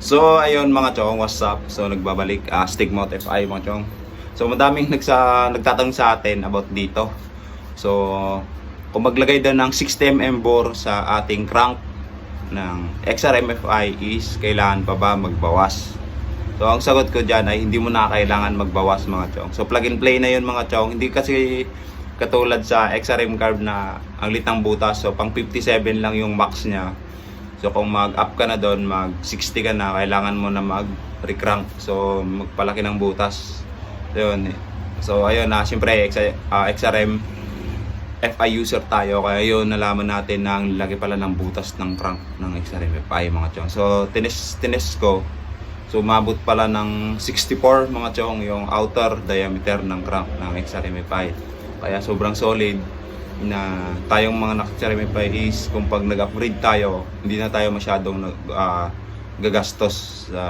So, ayun mga chong, what's up? So, nagbabalik, uh, Stigmot FI mga chong. So, madaming nagsa, nagtatanong sa atin about dito. So, kung maglagay daw ng 60mm bore sa ating crank ng XRMFI is kailangan pa ba magbawas? So, ang sagot ko dyan ay hindi mo na kailangan magbawas mga chong. So, plug and play na yun mga chong. Hindi kasi katulad sa XRM carb na ang litang butas. So, pang 57 lang yung max niya. So kung mag-up ka na doon, mag-60 ka na, kailangan mo na mag-recrank. So magpalaki ng butas. So, yun. So ayun na, siyempre X- ah, XRM FI user tayo. Kaya yun, nalaman natin na ang laki pala ng butas ng crank ng XRM FI mga chong. So tines, tines ko. So umabot pala ng 64 mga chong yung outer diameter ng crank ng XRM FI. Kaya sobrang solid na tayong mga nakaceremify is kung pag nag-upgrade tayo, hindi na tayo masyadong nag, ah, gagastos sa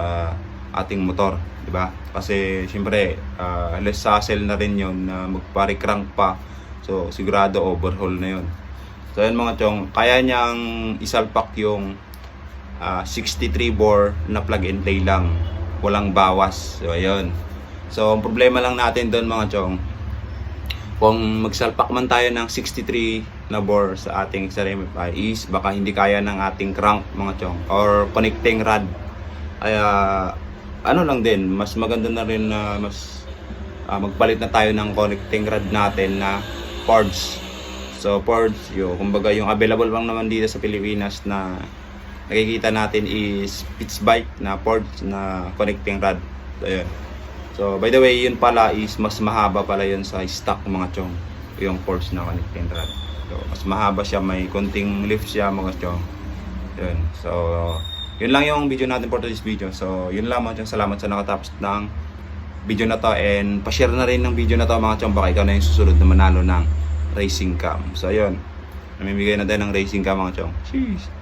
ating motor, di ba? Kasi siyempre, ah, less hassle na rin yun na magpa-recrank pa. So, sigurado overhaul na yun. So, yun mga chong, kaya niyang isalpak yung ah, 63 bore na plug and play lang. Walang bawas. So, ayun. So, ang problema lang natin doon mga chong, kung magsalpak man tayo ng 63 na bore sa ating XRMFI is baka hindi kaya ng ating crank mga chong or connecting rod. Kaya ano lang din mas maganda na rin na mas ah, magpalit na tayo ng connecting rod natin na Forge. So Forge yung kumbaga yung available lang naman dito sa Pilipinas na nakikita natin is pitch bike na Forge na connecting rod. So yun So, by the way, yun pala is mas mahaba pala yun sa stock mga chong. Yung force na connecting rod. So, mas mahaba siya, may konting lift siya mga chong. Yun. So, yun lang yung video natin for today's video. So, yun lang mga chong. Salamat sa nakatapos ng video na to. And, pa-share na rin ng video na to mga chong. Baka ikaw na yung susunod na manalo ng racing cam. So, yun. Namimigay na tayo ng racing cam mga chong. Cheers!